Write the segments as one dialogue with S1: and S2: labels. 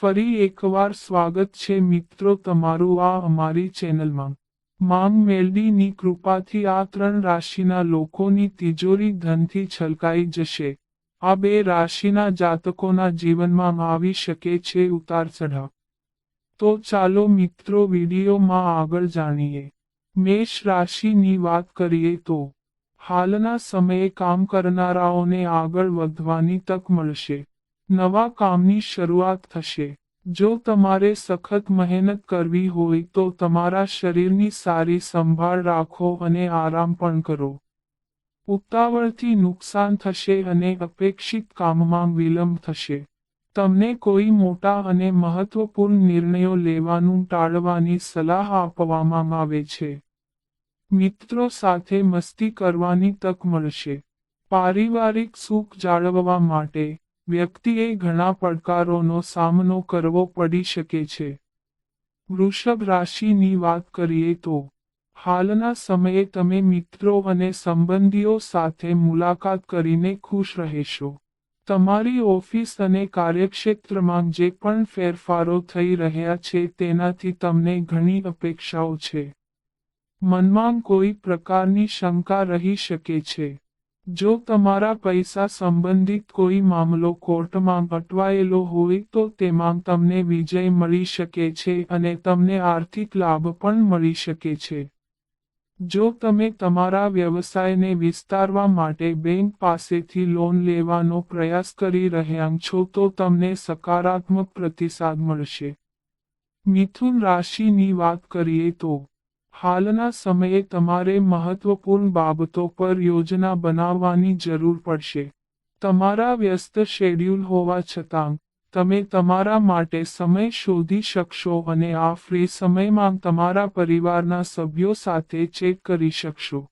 S1: ફરી એકવાર સ્વાગત છે મિત્રો તમારું આ અમારી ચેનલમાં. માંગ મેલડીની કૃપાથી આ ત્રણ રાશિના લોકોની તિજોરી ધનથી છલકાઈ જશે. આ બે રાશિના જાતકોના જીવનમાં આવી શકે છે ઉતાર ચઢાવ. તો ચાલો મિત્રો વિડીયોમાં આગળ જાણીએ. મેષ રાશિની વાત કરીએ તો, હાલના સમયે કામ કરનારાઓને આગળ વધવાની તક મળશે. નવા કામની શરૂઆત થશે. જો તમારે સખત મહેનત કરવી હોય તો તમારા શરીરની સારી સંભાળ રાખો અને આરામ પણ કરો. ઉતાવળથી નુકસાન થશે અને અપેક્ષિત કામમાં વિલંબ થશે. તમને કોઈ મોટા અને મહત્વપૂર્ણ નિર્ણયો લેવાનું ટાળવાની સલાહ આપવામાં આવે છે. મિત્રો સાથે મસ્તી કરવાની તક મળશે. પારિવારિક સુખ જાળવવા માટે વ્યક્તિએ ઘણા પડકારોનો સામનો કરવો પડી શકે છે. વૃષભ રાશિની વાત કરીએ તો, હાલના સમયે તમે મિત્રો અને સંબંધીઓ સાથે મુલાકાત કરીને ખુશ રહેશો. તમારી ઓફિસ અને કાર્યક્ષેત્રમાં જે પણ ફેરફારો થઈ રહ્યા છે તેનાથી તમને ઘણી અપેક્ષાઓ છે. મનમાં કોઈ પ્રકારની શંકા રહી શકે છે. જો તમારા પૈસા સંબંધિત કોઈ મામલો કોર્ટમાં અટવાયેલો હોય તો તેમાં તમને વિજય મળી શકે છે અને તમને આર્થિક લાભ પણ મળી શકે છે. જો તમે તમારા વ્યવસાયને વિસ્તારવા માટે બેંક પાસેથી લોન લેવાનો પ્રયાસ કરી રહ્યા છો તો તમને સકારાત્મક પ્રતિસાદ મળશે. મિથુન રાશિની વાત કરીએ તો હાલના સમયે તમારે મહત્વપૂર્ણ બાબતો પર યોજના બનાવવાની જરૂર પડશે. તમારા વ્યસ્ત શેડ્યુલ હોવા છતાં, તમે તમારા માટે સમય શોધી શકશો અને આ ફ્રી સમયમાં તમારા પરિવારના સભ્યો સાથે ચેક કરી શકશો.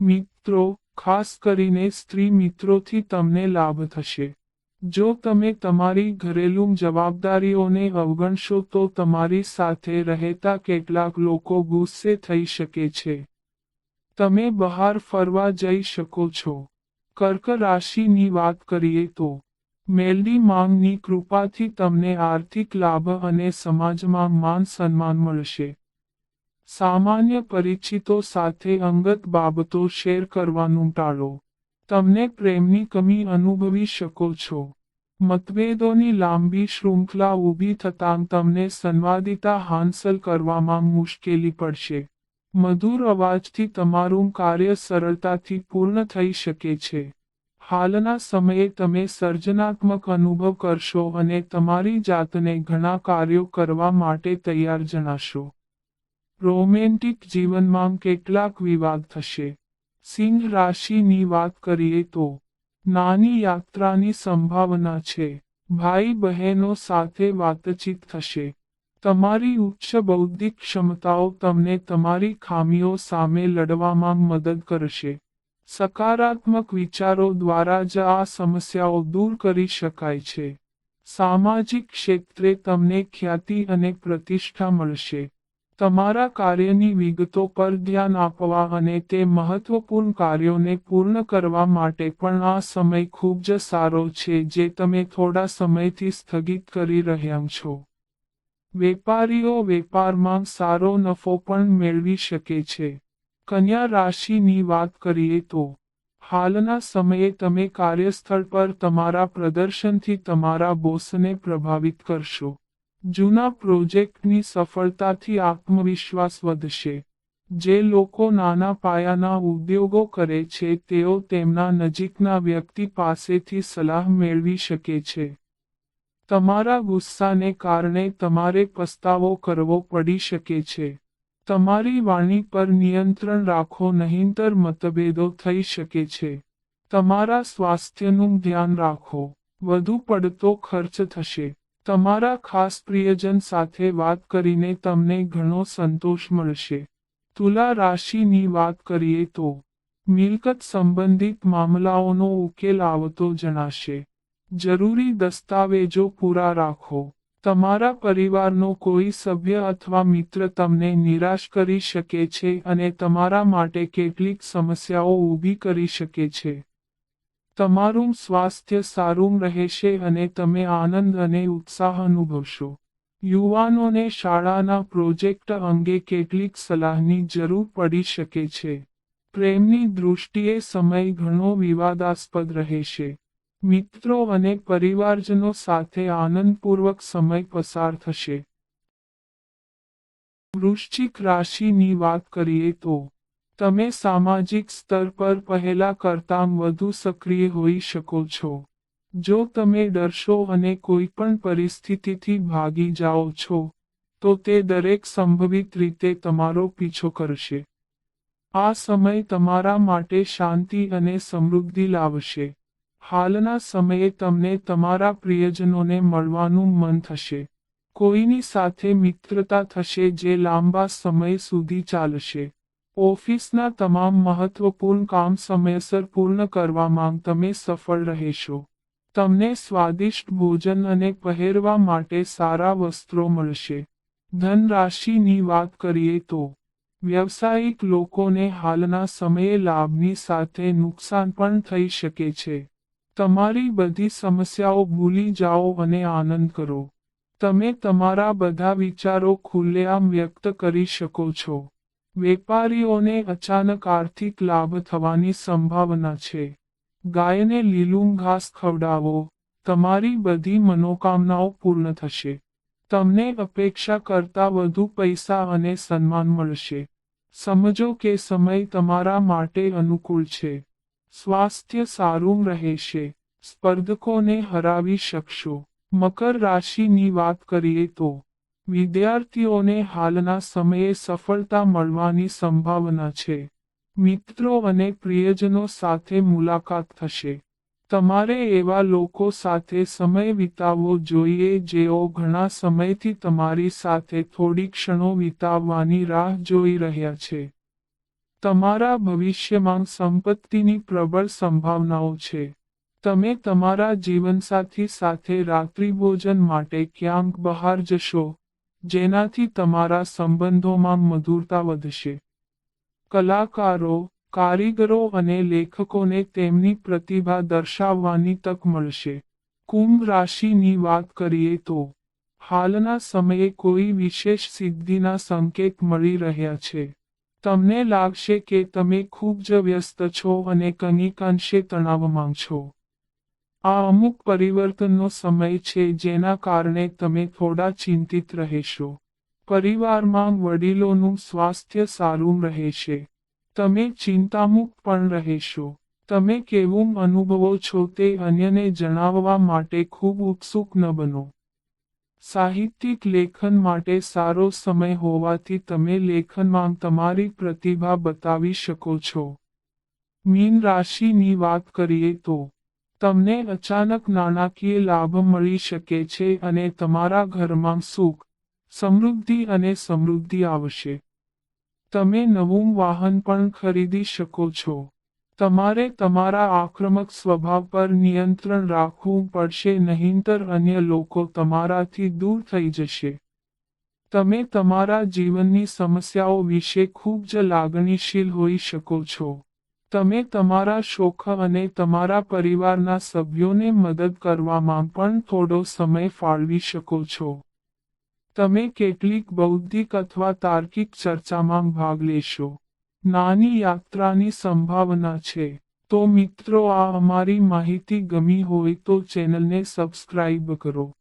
S1: મિત્રો, ખાસ કરીને સ્ત્રી મિત્રોથી તમને લાભ થશે. જો તમે તમારી ઘરેલું જવાબદારીઓને અવગણશો તો તમારી સાથે રહેતા કેટલાક લોકો ગુસ્સે થઈ શકે છે. તમે બહાર ફરવા જઈ શકો છો. કર્ક રાશિની વાત કરીએ તો મેલડી માંગની કૃપાથી તમને આર્થિક લાભ અને સમાજમાં માન સન્માન મળશે. સામાન્ય પરિચિતો સાથે અંગત બાબતો શેર કરવાનું ટાળો. તમને પ્રેમની કમી અનુભવી શકો છો. મતભેદોની લાંબી શૃંખલા ઊભી થતાં તમને સંવાદિતા હાંસલ કરવામાં મુશ્કેલી પડશે. મધુર અવાજથી તમારું કાર્ય સરળતાથી પૂર્ણ થઈ શકે છે. હાલના સમયે તમે સર્જનાત્મક અનુભવ કરશો અને તમારી જાતને ઘણા કાર્યો કરવા માટે તૈયાર જણાશો. રોમેન્ટિક જીવનમાં કેટલાક વિવાદ થશે. સિંહ રાશિની વાત કરીએ તો નાની યાત્રાની સંભાવના છે. ભાઈ બહેનો સાથે વાતચીત થશે. તમારી ઉચ્ચ બૌદ્ધિક ક્ષમતાઓ તમને તમારી ખામીઓ સામે લડવામાં મદદ કરશે. સકારાત્મક વિચારો દ્વારા જ આ સમસ્યાઓ દૂર કરી શકાય છે. સામાજિક ક્ષેત્રે તમને ખ્યાતિ અને પ્રતિષ્ઠા મળશે. તમારા કાર્યની વિગતો પર ધ્યાન આપવા અને તે મહત્વપૂર્ણ કાર્યોને પૂર્ણ કરવા માટે પણ આ સમય ખૂબ જ સારો છે જે તમે થોડા સમયથી સ્થગિત કરી રહ્યા છો. વેપારીઓ વેપારમાં સારો નફો પણ મેળવી શકે છે. કન્યા રાશિની વાત કરીએ તો, હાલના સમયે તમે કાર્યસ્થળ પર તમારા પ્રદર્શનથી તમારા બોસને પ્રભાવિત કરશો. જૂના પ્રોજેક્ટની સફળતાથી આત્મવિશ્વાસ વધશે. જે લોકો નાના પાયાના ઉદ્યોગો કરે છે, તેઓ તેમના નજીકના વ્યક્તિ પાસેથી સલાહ મેળવી શકે છે. તમારા ગુસ્સાને કારણે તમારે પસ્તાવો કરવો પડી શકે છે. તમારી વાણી પર નિયંત્રણ રાખો, નહીંતર મતભેદો થઈ શકે છે. તમારા સ્વાસ્થ્યનું ધ્યાન રાખો. વધુ પડતો ખર્ચ થશે. તમારા ખાસ પ્રિયજન સાથે વાત કરીને તમને ઘણો સંતોષ મળશે. તુલા રાશિની વાત કરીએ તો, મિલકત સંબંધિત મામલાઓનો ઉકેલ આવતો જણાશે. જરૂરી દસ્તાવેજો પૂરા રાખો. તમારા પરિવારનો કોઈ સભ્ય અથવા મિત્ર તમને નિરાશ કરી શકે છે અને તમારા માટે કેટલીક સમસ્યાઓ ઊભી કરી શકે છે. તમારું સ્વાસ્થ્ય સારું રહેશે અને તમે આનંદ અને ઉત્સાહ અનુભવશો. યુવાનોને શાળાના પ્રોજેક્ટ અંગે કેટલીક સલાહની જરૂર પડી શકે છે. પ્રેમની દૃષ્ટિએ સમય ઘણો વિવાદાસ્પદ રહેશે. મિત્રો અને પરિવારજનો સાથે આનંદપૂર્વક સમય પસાર થશે. વૃશ્ચિક રાશિની વાત કરીએ તો તમે સામાજિક સ્તર પર પહેલા કરતાં વધુ સક્રિય હોઈ શકો છો. જો તમે ડરશો અને કોઈ પણ પરિસ્થિતિથી ભાગી જાઓ છો, તો તે દરેક સંભવિત રીતે તમારો પીછો કરશે. આ સમય તમારા માટે શાંતિ અને સમૃદ્ધિ લાવશે. હાલના સમયે તમને તમારા પ્રિયજનોને મળવાનું મન થશે. કોઈની સાથે મિત્રતા થશે જે લાંબા સમય સુધી ચાલશે. ઓફિસના તમામ મહત્વપૂર્ણ કામ સમયસર પૂર્ણ કરવામાં તમે સફળ રહેશો. તમને સ્વાદિષ્ટ ભોજન અને પહેરવા માટે સારા વસ્ત્રો મળશે. ધનરાશિની વાત કરીએ તો, વ્યવસાયિક લોકોને હાલના સમયે લાભની સાથે નુકસાન પણ થઈ શકે છે. તમારી બધી સમસ્યાઓ ભૂલી જાઓ અને આનંદ કરો. તમે તમારા બધા વિચારો ખુલ્લેઆમ વ્યક્ત કરી શકો છો. વેપારીઓને અચાનક આર્થિક લાભ થવાની સંભાવના છે. ગાયને લીલું ઘાસ ખવડાવો. તમારી બધી મનોકામનાઓ પૂર્ણ થશે. તમને અપેક્ષા કરતા વધુ પૈસા અને સન્માન મળશે. સમજો કે સમય તમારા માટે અનુકૂળ છે. સ્વાસ્થ્ય સારું રહેશે. સ્પર્ધકોને હરાવી શકશો. મકર રાશિની વાત કરીએ તો વિદ્યાર્થીઓને હાલના સમયે સફળતા મળવાની સંભાવના છે. મિત્રો અને પ્રિયજનો સાથે મુલાકાત થશે. તમારે એવા લોકો સાથે સમય વિતાવવો જોઈએ જેઓ ઘણા સમયથી તમારી સાથે થોડી ક્ષણો વિતાવવાની રાહ જોઈ રહ્યા છે. તમારા ભવિષ્યમાં સંપત્તિની પ્રબળ સંભાવનાઓ છે. તમે તમારા જીવનસાથી સાથે રાત્રિભોજન માટે ક્યાંક બહાર જશો. જેનાથી તમારા સંબંધોમાં મધુરતા વધશે. કલાકારો, કારીગરો અને લેખકોને તેમની પ્રતિભા દર્શાવવાની તક મળશે. કુંભ રાશિની વાત કરીએ તો, હાલના સમયે કોઈ વિશેષ સિદ્ધિના સંકેત મળી રહ્યા છે. તમને લાગશે કે તમે ખૂબ જ વ્યસ્ત છો અને કંઈક અંશે તણાવમાં છો. આ અમુક પરિવર્તનનો સમય છે જેના કારણે તમે થોડા ચિંતિત રહેશો. પરિવારમાં વડીલોનું સ્વાસ્થ્ય સારું રહેશે. તમે ચિંતામુક્ત પણ રહેશો. તમે કેવું અનુભવો છો તે અન્યને જણાવવા માટે ખૂબ ઉત્સુક ન બનો. સાહિત્યિક લેખન માટે સારો સમય હોવાથી તમે લેખનમાં તમારી પ્રતિભા બતાવી શકો છો. મીન રાશિની વાત કરીએ તો તમને અચાનક નાણાકીય લાભ મળી શકે છે અને તમારા ઘરમાં સુખ, સમૃદ્ધિ અને સમૃદ્ધિ આવશે. તમે નવું વાહન પણ ખરીદી શકો છો. તમારે તમારા આક્રમક સ્વભાવ પર નિયંત્રણ રાખવું પડશે નહીંતર અન્ય લોકો તમારાથી દૂર થઈ જશે. તમે તમારા જીવનની સમસ્યાઓ વિશે ખૂબ જ લાગણીશીલ હોઈ શકો છો. તમે તમારા શોખ અને તમારા પરિવારના સભ્યોને મદદ કરવામાં પણ થોડો સમય ફાળવી શકો છો. તમે કેટલીક બૌદ્ધિક અથવા તાર્કિક ચર્ચામાં ભાગ લેશો. નાની યાત્રાની સંભાવના છે. તો મિત્રો, આ અમારી માહિતી ગમી હોય તો ચેનલને સબસ્ક્રાઇબ કરો.